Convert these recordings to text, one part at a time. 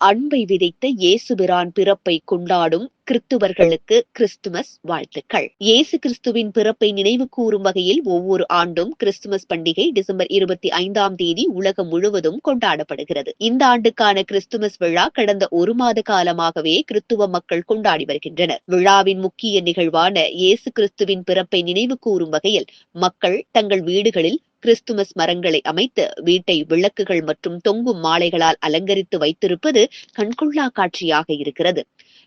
அன்பை விதைத்த இயேசுபிரான் பிறப்பை கொண்டாடும் கிறிஸ்துவர்களுக்கு கிறிஸ்துமஸ் வாழ்த்துக்கள். இயேசு கிறிஸ்துவின் பிறப்பை நினைவு கூறும் வகையில் ஒவ்வொரு ஆண்டும் கிறிஸ்துமஸ் பண்டிகை டிசம்பர் இருபத்தி ஐந்தாம் தேதி உலகம் முழுவதும் கொண்டாடப்படுகிறது. இந்த ஆண்டுக்கான கிறிஸ்துமஸ் விழா கடந்த ஒரு மாத காலமாகவே கிறிஸ்துவ மக்கள் கொண்டாடி வருகின்றனர். விழாவின் முக்கிய நிகழ்வான இயேசு கிறிஸ்துவின் பிறப்பை நினைவு கூறும் வகையில் மக்கள் தங்கள் வீடுகளில் கிறிஸ்துமஸ் மரங்களை அமைத்து வீட்டை விளக்குகள் மற்றும் தொங்கும் மாலைகளால் அலங்கரித்து வைத்திருப்பது கண்கொள்ளா காட்சியாக இருக்கிறது.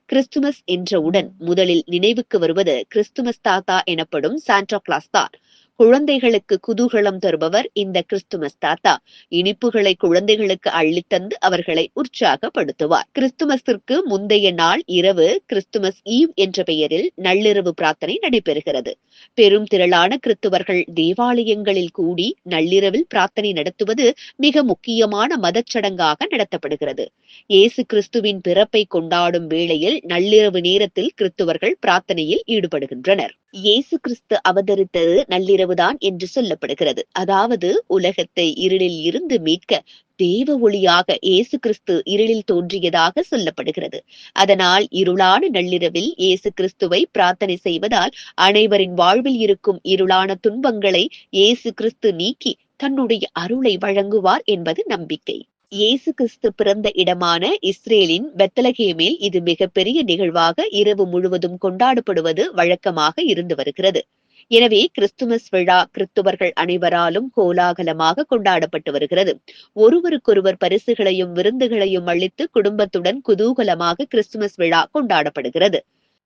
கிறிஸ்துமஸ் என்றவுடன் முதலில் நினைவுக்கு வருவது கிறிஸ்துமஸ் தாத்தா எனப்படும் சாண்டா கிளாஸ் தான். குழந்தைகளுக்கு குதூகலம் தருபவர் இந்த கிறிஸ்துமஸ் தாத்தா. இனிப்புகளை குழந்தைகளுக்கு அள்ளித்தந்து அவர்களை உற்சாகப்படுத்துவார். கிறிஸ்துமஸிற்கு முந்தைய நாள் இரவு கிறிஸ்துமஸ் ஈவ் என்ற பெயரில் நள்ளிரவு பிரார்த்தனை நடைபெறுகிறது. பெரும் திரளான கிறிஸ்துவர்கள் தேவாலயங்களில் கூடி நள்ளிரவில் பிரார்த்தனை நடத்துவது மிக முக்கியமான மதச்சடங்காக நடத்தப்படுகிறது. இயேசு கிறிஸ்துவின் பிறப்பை கொண்டாடும் வேளையில் நள்ளிரவு நேரத்தில் கிறிஸ்துவர்கள் பிரார்த்தனையில் ஈடுபடுகின்றனர். இயேசு கிறிஸ்து அவதரித்தது இரவுதான் என்று சொல்லப்படுகிறது. அதாவது உலகத்தை இருளில் இருந்து மீட்க தேவ ஒளியாக இயேசு கிறிஸ்து இருளில் தோன்றியதாக சொல்லப்படுகிறது. அதனால் இருளான நள்ளிரவில் இயேசு கிறிஸ்துவை பிரார்த்தனை செய்வதால் அனைவரின் வாழ்வில் இருக்கும் இருளான துன்பங்களை இயேசு கிறிஸ்து நீக்கி தன்னுடைய அருளை வழங்குவார் என்பது நம்பிக்கை. இயேசு கிறிஸ்து பிறந்த இடமான இஸ்ரேலின் பெத்தலகேமில் இது மிகப்பெரிய நிகழ்வாக இரவு முழுவதும் கொண்டாடப்படுவது வழக்கமாக இருந்து வருகிறது. எனவே கிறிஸ்துமஸ் விழா கிறிஸ்துவர்கள் அனைவராலும் கோலாகலமாக கொண்டாடப்பட்டு வருகிறது. ஒருவருக்கொருவர் பரிசுகளையும் விருந்துகளையும் அளித்து குடும்பத்துடன் குதூகலமாக கிறிஸ்துமஸ் விழா கொண்டாடப்படுகிறது.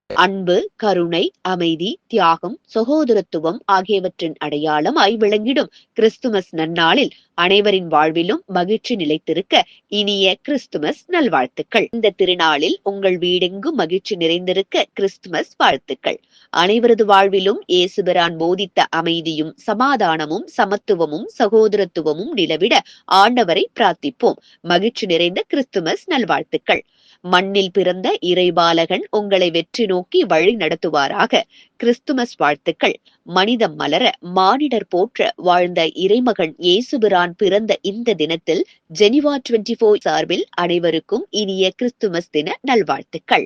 அன்பு கருணை அமைதி தியாகம் சகோதரத்துவம் ஆகியவற்றின் அடையாளமாய் விளங்கிடும். கிறிஸ்துமஸ் நன்னாளில் அனைவரின் வாழ்விலும் மகிழ்ச்சி நிலைத்திருக்க இனிய கிறிஸ்துமஸ் நல்வாழ்த்துக்கள். இந்த திருநாளில் உங்கள் வீடெங்கும் மகிழ்ச்சி நிறைந்திருக்க கிறிஸ்துமஸ் வாழ்த்துக்கள். அனைவரது வாழ்விலும் இயேசுபிரான் போதித்த அமைதியும் சமாதானமும் சமத்துவமும் சகோதரத்துவமும் நிலவிட ஆண்டவரை பிரார்த்திப்போம். மகிழ்ச்சி நிறைந்த கிறிஸ்துமஸ் நல்வாழ்த்துக்கள். மண்ணில் பிறந்த இறைபாலகன் உங்களை வெற்றி நோக்கி வழி நடத்துவாராக. கிறிஸ்துமஸ் வாழ்த்துக்கள். மனிதம் மலர மானிடர் போற்ற வாழ்ந்த இறைமகன் இயேசுபிரான் பிறந்த இந்த தினத்தில் ஜெனிவா டுவெண்டி போர் சார்பில் அனைவருக்கும் இனிய கிறிஸ்துமஸ் தின நல்வாழ்த்துக்கள்.